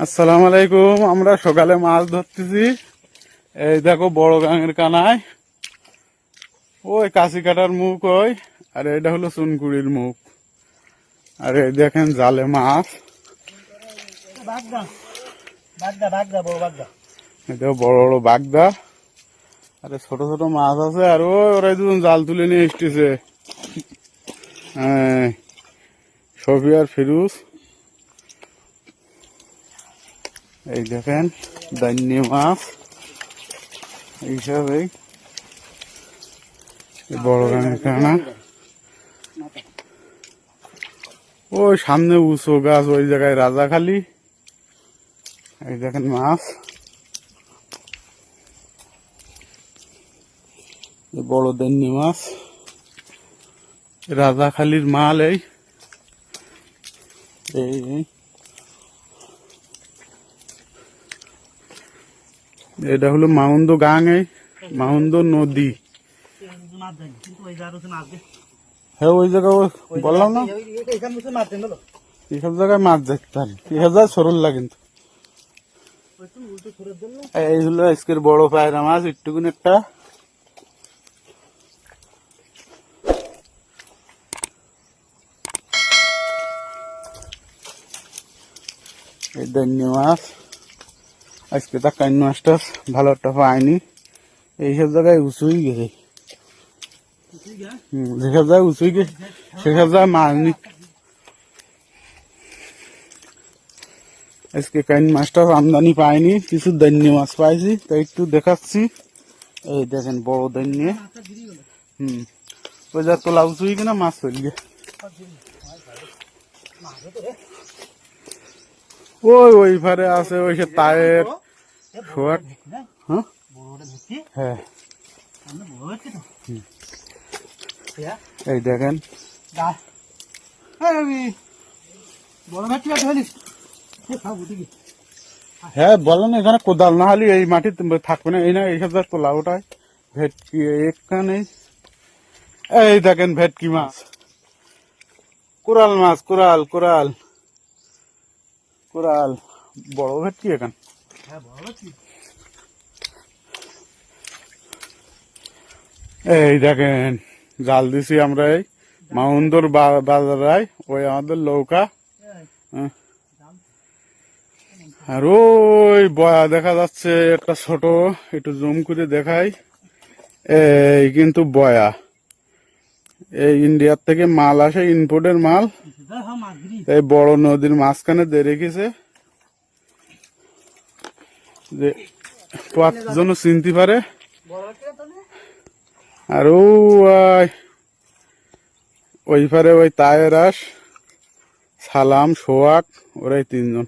আসসালামু আলাইকুম আমরা সকালে মাছ ধরতেছি। এই দেখো বড় গাঙের কানায়। ওই কাশি কাটার মুখ ওই আর এটা হলো চুনকুড়ির মুখ। আর এই দেখেন জালে মাছ। এটা বড় বড় বাগদা। আরে ছোট ছোট মাছ আছে আর ওই ওরাই দুজন জাল তুলে নিয়ে এসতেছে হ্যাঁ সফি আর ফিরুজ। এই দেখেন দান্নি মাছ। এইসব এই বড় গানের কানা। ওই সামনে উঁচু গাছ, ওই জায়গায় রাজাখালি। এই দেখেন মাছ। বড় দেন্নি মাছ। রাজাখালির মাল এই এই। এটা হলো মাউন্দ গাং এই মাউন্দ নদী। হ্যাঁ ওই জায়গায় মাছ জায়গায় দেখতে পারি এই হাজার সরল কিন্তু বড় পায়রা মাছ, একটুকুন একটা। আজকে তা কান্য মাছটা ভালো একটা পায়নি। এইসব জায়গায় উঁচুই গেছে। যেসব জায়গায় উঁচুই গেছে সেসব জায়গায় মারনি আজকে কাইন মাছটা আমদানি পাইনি কিছু দৈন্য মাছ পাইছি, তাই একটু দেখাচ্ছি। এই দেখেন, বড় দৈন্য হুম, ওই যা তোলা উঁচুই কিনা মাছ রে ওই ওই পারে আছে, ওই সে তায়ের। এই দেখেন হ্যাঁ? হ্যাঁ। বুঝি কি হ্যাঁ বলো না, এখানে কোদাল না হলে এই মাটি থাকবে না। এই না এইসব যা তোলা ওটাই। ভেটকি এখানে। এই দেখেন ভেটকি মাছ। কোরাল মাছ, কোরাল কোরাল। কোরাল, বড় ভেটকি এখান। এই দেখেন, জাল দিছি আমরা এই মাউন্দর বাজারায়, ওই আমাদের নৌকা। হ্যাঁ। আর ওই বয়া দেখা যাচ্ছে, একটা ছোট, একটু জুম করে দেখাই। এই কিন্তু বয়া। এই ইন্ডিয়ার থেকে মাল আসে ইনপোর্টের মাল। এই বড় নদীর মাঝখানে দিয়ে রেখেছে। যে পাঁচজন চিনতে পারে। আর ওই ওই পারে ওই তায়েরাস সালাম সোয়াক ওরাই তিনজন।